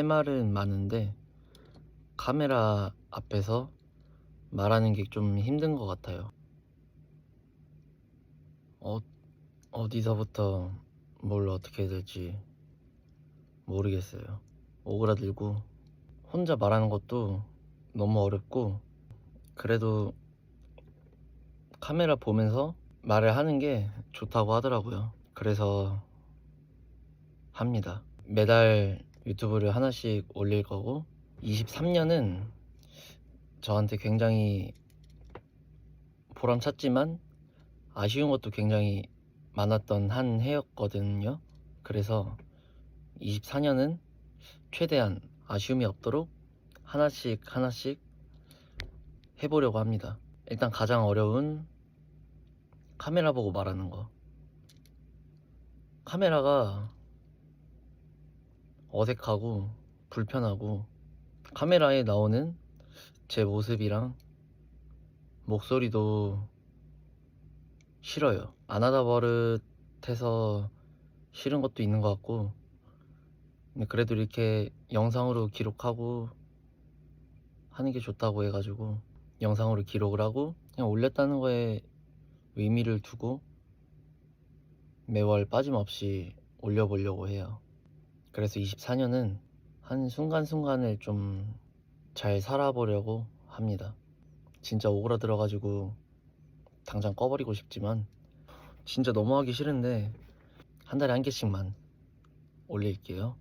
말은 많은데 카메라 앞에서 말하는 게 좀 힘든 것 같아요. 어, 어디서부터 뭘 어떻게 해야 될지 모르겠어요. 오그라들고 혼자 말하는 것도 너무 어렵고 그래도 카메라 보면서 말을 하는 게 좋다고 하더라고요. 그래서 합니다. 매달 유튜브를 하나씩 올릴 거고 23년은 저한테 굉장히 보람찼지만 아쉬운 것도 굉장히 많았던 한 해였거든요. 그래서 24년은 최대한 아쉬움이 없도록 하나씩 하나씩 해보려고 합니다. 일단 가장 어려운 카메라 보고 말하는 거. 카메라가 어색하고 불편하고 카메라에 나오는 제 모습이랑 목소리도 싫어요. 안 하다 버릇해서 싫은 것도 있는 것 같고 근데 그래도 이렇게 영상으로 기록하고 하는 게 좋다고 해가지고 영상으로 기록을 하고 그냥 올렸다는 거에 의미를 두고 매월 빠짐없이 올려보려고 해요. 그래서 24년은 한 순간순간을 좀 잘 살아보려고 합니다. 진짜 오그라들어가지고 당장 꺼버리고 싶지만 진짜 너무 하기 싫은데 한 달에 한 개씩만 올릴게요.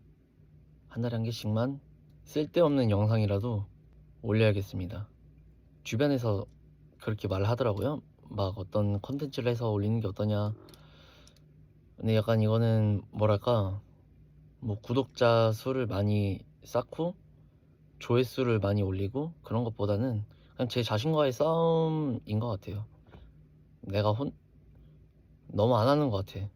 한 달에 한 개씩만 쓸데없는 영상이라도 올려야겠습니다. 주변에서 그렇게 말하더라고요. 막 어떤 컨텐츠를 해서 올리는 게 어떠냐. 근데 약간 이거는 뭐랄까 뭐 구독자 수를 많이 쌓고 조회수를 많이 올리고 그런 것보다는 그냥 제 자신과의 싸움인 것 같아요. 내가 혼 너무 안 하는 것 같아.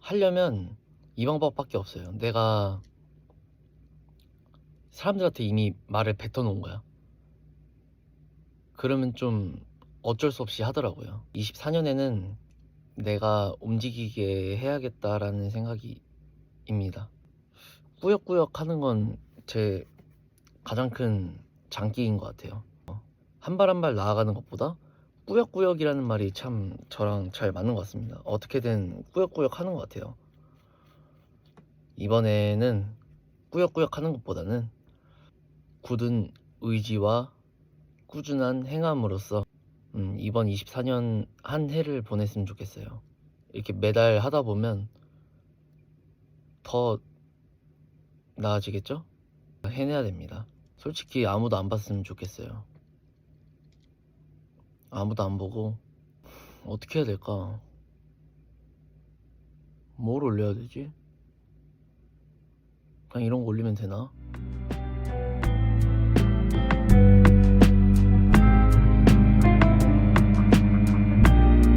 하려면 이 방법밖에 없어요. 내가 사람들한테 이미 말을 뱉어놓은 거야. 그러면 좀 어쩔 수 없이 하더라고요. 24년에는 내가 움직이게 해야겠다라는 생각이 입니다. 꾸역꾸역 하는 건 제 가장 큰 장기인 것 같아요. 한 발 한 발 나아가는 것보다 꾸역꾸역이라는 말이 참 저랑 잘 맞는 것 같습니다. 어떻게든 꾸역꾸역 하는 것 같아요. 이번에는 꾸역꾸역 하는 것보다는 굳은 의지와 꾸준한 행함으로써 음, 이번 24년 한 해를 보냈으면 좋겠어요. 이렇게 매달 하다 보면 더 나아지겠죠? 해내야 됩니다. 솔직히 아무도 안 봤으면 좋겠어요. 아무도 안 보고 어떻게 해야 될까? 뭘 올려야 되지? 그냥 이런 거 올리면 되나?